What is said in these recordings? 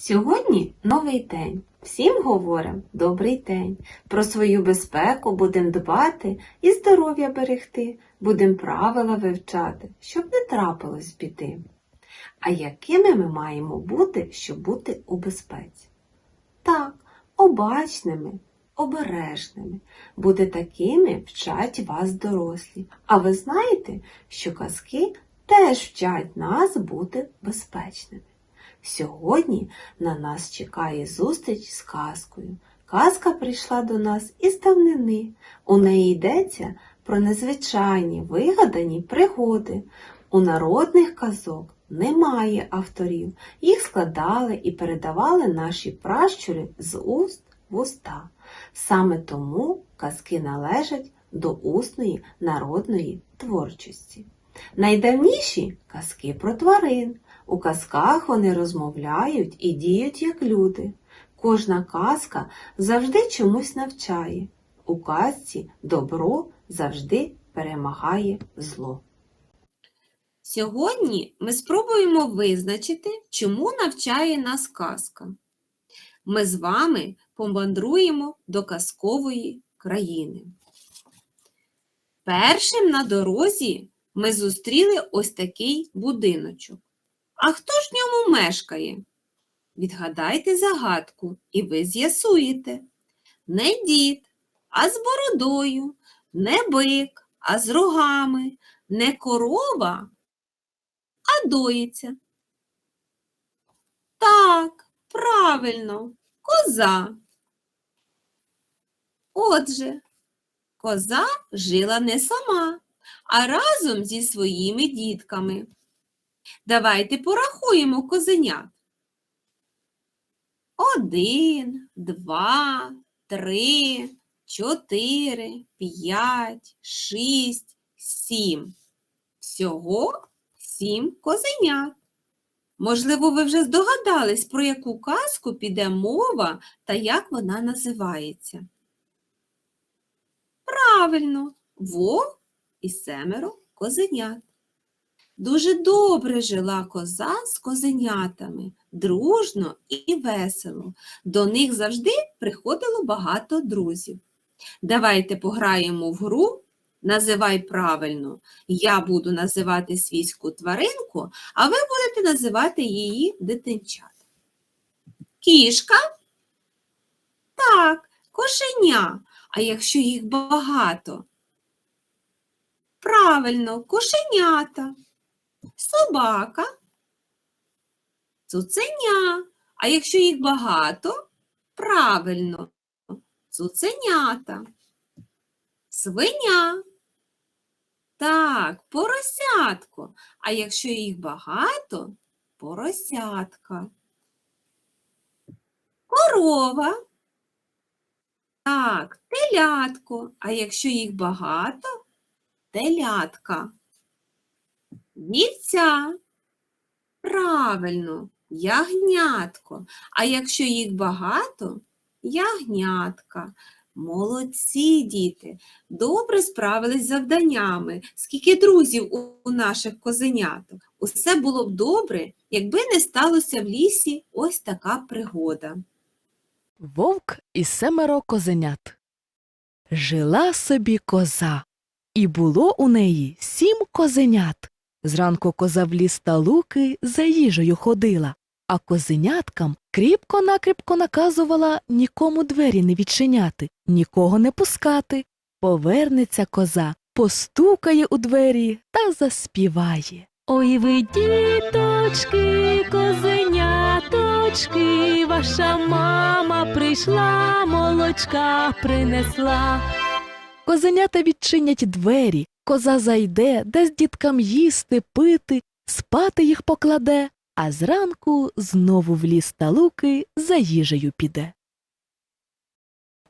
Сьогодні новий день. Всім говоримо добрий день. Про свою безпеку будемо дбати і здоров'я берегти, будемо правила вивчати, щоб не трапилось біди. А якими ми маємо бути, щоб бути у безпеці? Так, обачними, обережними. Буде такими вчать вас дорослі. А ви знаєте, що казки теж вчать нас бути безпечними. Сьогодні на нас чекає зустріч з казкою. Казка прийшла до нас із давнини. У неї йдеться про незвичайні вигадані пригоди. У народних казок немає авторів. Їх складали і передавали наші пращури з уст в уста. Саме тому казки належать до усної народної творчості. Найдавніші казки про тварин. У казках вони розмовляють і діють як люди. Кожна казка завжди чомусь навчає. У казці добро завжди перемагає зло. Сьогодні ми спробуємо визначити, чому навчає нас казка. Ми з вами помандруємо до казкової країни. Першим на дорозі ми зустріли ось такий будиночок. А хто ж в ньому мешкає? Відгадайте загадку, і ви з'ясуєте. Не дід, а з бородою, не бик, а з рогами, не корова, а доїться. Так, правильно, коза. Отже, коза жила не сама, а разом зі своїми дітками. Давайте порахуємо козенят. Один, два, три, чотири, п'ять, шість, сім. Всього сім козенят. Можливо, ви вже здогадались, про яку казку піде мова та як вона називається. Правильно, вовк і семеро козенят. Дуже добре жила коза з козенятами, дружно і весело. До них завжди приходило багато друзів. Давайте пограємо в гру. Називай правильно. Я буду називати свійську тваринку, а ви будете називати її дитинчат. Кішка? Так, кошеня. А якщо їх багато? Правильно, кошенята. Собака, цуценя. А якщо їх багато, правильно, цуценята, свиня. Так, поросятко. А якщо їх багато, поросятка. Корова. Так, телятко. А якщо їх багато, телятка. Вівця. Правильно, ягнятко. А якщо їх багато, ягнятка. Молодці діти, добре справились з завданнями. Скільки друзів у- наших козеняток. Усе було б добре, якби не сталося в лісі ось така пригода. Вовк і семеро козенят. Жила собі коза, і було у неї сім козенят. Зранку коза в ліс та луки за їжею ходила, а козеняткам кріпко-накріпко наказувала нікому двері не відчиняти, нікого не пускати. Повернеться коза, постукає у двері та заспіває. Ой ви, діточки, козеняточки, ваша мама прийшла, молочка принесла. Козенята відчинять двері, коза зайде, дасть діткам їсти, пити, спати їх покладе, а зранку знову в ліс та луки за їжею піде.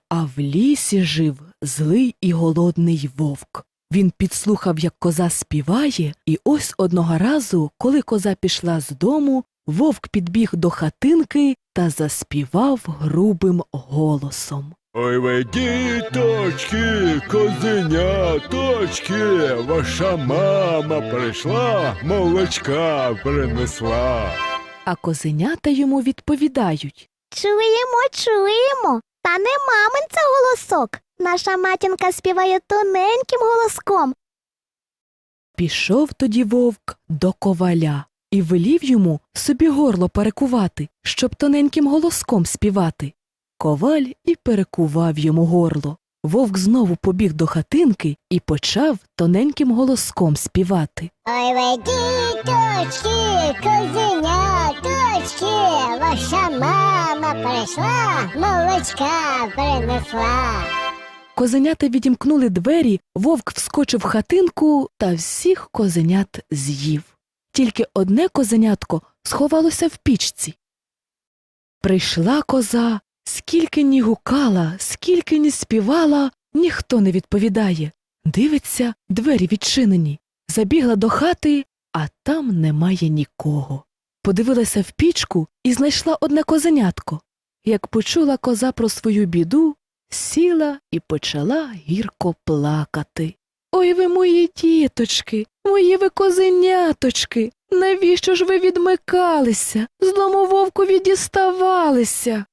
А в лісі жив злий і голодний вовк. Він підслухав, як коза співає, і ось одного разу, коли коза пішла з дому, вовк підбіг до хатинки та заспівав грубим голосом. Ой ви діточки, козеняточки, ваша мама прийшла, молочка принесла. а козенята йому відповідають. Чуємо, чуємо. Та не мамин це голосок. Наша матінка співає тоненьким голоском. Пішов тоді вовк до коваля і велів йому собі горло перекувати, щоб тоненьким голоском співати. Коваль і перекував йому горло. Вовк знову побіг до хатинки і почав тоненьким голоском співати. Ой, ви діточки, козеняточки, ваша мама прийшла, молочка принесла. Козенята відімкнули двері, вовк вскочив в хатинку та всіх козенят з'їв. Тільки одне козенятко сховалося в пічці. Прийшла коза, скільки ні гукала, скільки ні співала, ніхто не відповідає. Дивиться, двері відчинені. Забігла до хати, а там немає нікого. Подивилася в пічку і знайшла одне козенятко. Як почула коза про свою біду, сіла і почала гірко плакати. Ой ви мої діточки, мої ви козеняточки, навіщо ж ви відмикалися, злому вовкові діставалися?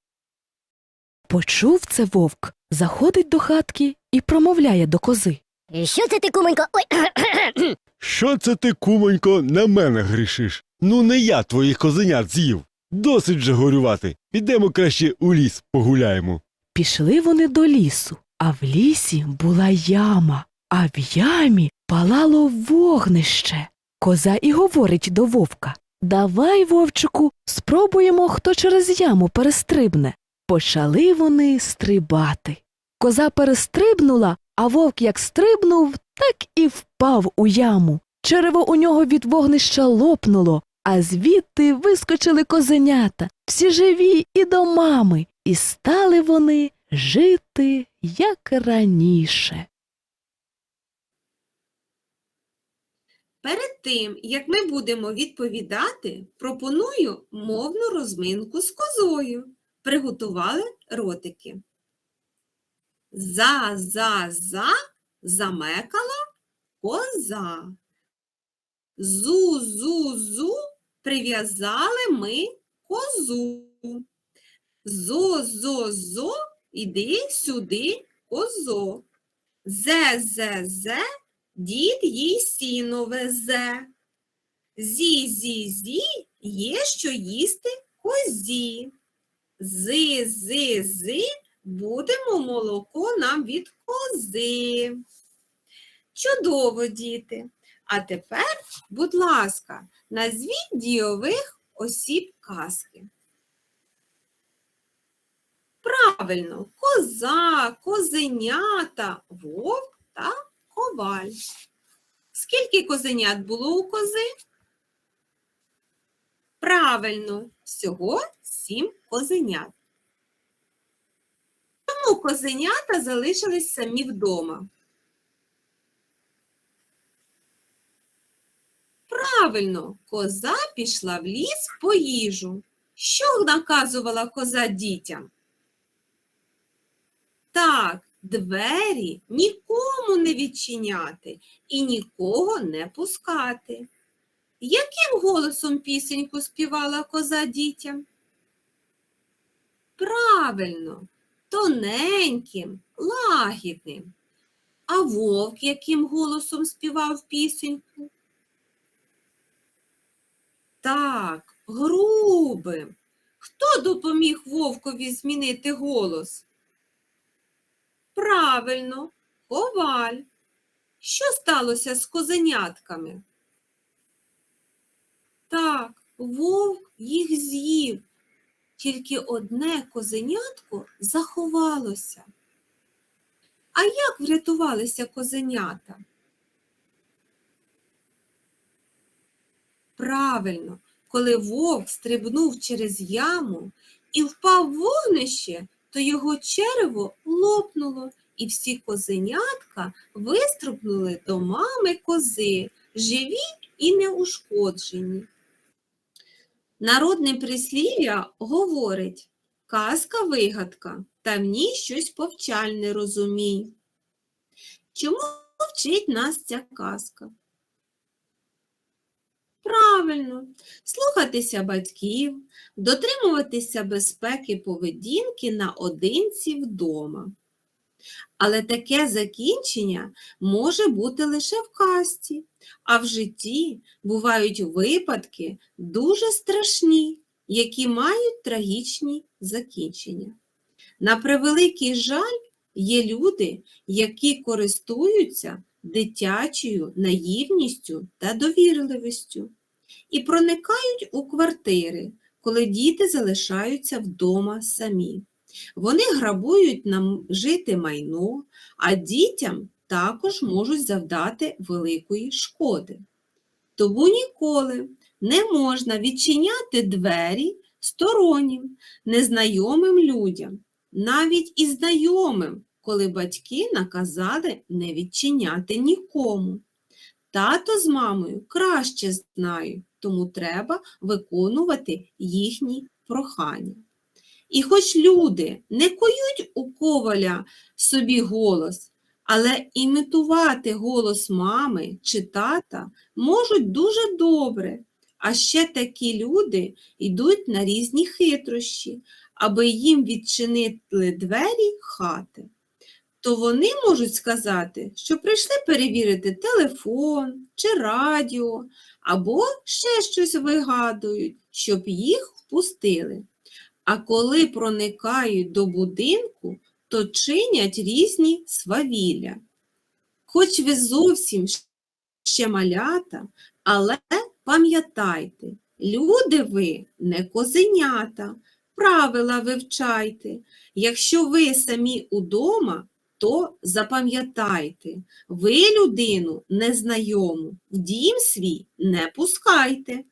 Почув це вовк, заходить до хатки і промовляє до кози. Що це ти, куменько? Ой, Що це ти, кумонько, на мене грішиш? Ну не я твоїх козенят з'їв. Досить же горювати. Підемо краще у ліс погуляємо. Пішли вони до лісу, а в лісі була яма, а в ямі палало вогнище. Коза і говорить до вовка Давай, вовчику, спробуємо, хто через яму перестрибне. Почали вони стрибати. Коза перестрибнула, а вовк як стрибнув, так і впав у яму. Черево у нього від вогнища лопнуло, а звідти вискочили козенята, всі живі і до мами, і стали вони жити, як раніше. Перед тим, як ми будемо відповідати, пропоную мовну розминку з козою. Приготували ротики. За, за, за замекала коза. Зу, зу, зу прив'язали ми козу. Зо, зо, зо, іди сюди, козо. Зе, зе, зе, дід їй сіно везе. Зі, зі, зі, є що їсти козі. Зи, зи, зи, будемо молоко нам від кози. Чудово, діти. А тепер, будь ласка, назвіть дійових осіб казки. Правильно, коза, козенята, вовк та коваль. Скільки козенят було у кози? Правильно, всього сім козенят. Тому козенята залишились самі вдома. Правильно, коза пішла в ліс по їжу. Що наказувала коза дітям? Так, двері нікому не відчиняти і нікого не пускати. Яким голосом пісеньку співала коза дітям? Правильно, тоненьким, лагідним. А вовк яким голосом співав пісеньку? Так, грубим. Хто допоміг вовкові змінити голос? Правильно, коваль. Що сталося з козенятками? Так, вовк їх з'їв, тільки одне козенятко заховалося. А як врятувалися козенята? Правильно, коли вовк стрибнув через яму і впав в вогнище, то його черево лопнуло, і всі козенятка вистрибнули до мами кози, живі і неушкоджені. Народне прислів'я говорить казка вигадка, та в ній щось повчальне розумій. Чому вчить нас ця казка? Правильно. Слухатися батьків, дотримуватися безпеки поведінки наодинці вдома. Але таке закінчення може бути лише в казці, а в житті бувають випадки дуже страшні, які мають трагічні закінчення. На превеликий жаль, є люди, які користуються дитячою наївністю та довірливістю і проникають у квартири, коли діти залишаються вдома самі. Вони грабують нам жити майно, а дітям також можуть завдати великої шкоди. Тому ніколи не можна відчиняти двері стороннім, незнайомим людям, навіть і знайомим, коли батьки наказали не відчиняти нікому. Тато з мамою краще знають, тому треба виконувати їхні прохання. І хоч люди не кують у коваля собі голос, але імітувати голос мами чи тата можуть дуже добре. А ще такі люди йдуть на різні хитрощі, аби їм відчинили двері хати. То вони можуть сказати, що прийшли перевірити телефон чи радіо, або ще щось вигадують, щоб їх впустили. А коли проникають до будинку, то чинять різні свавілля. Хоч ви зовсім ще малята, але пам'ятайте, люди ви не козенята, правила вивчайте. Якщо ви самі удома, то запам'ятайте, ви людину незнайому в дім свій не пускайте.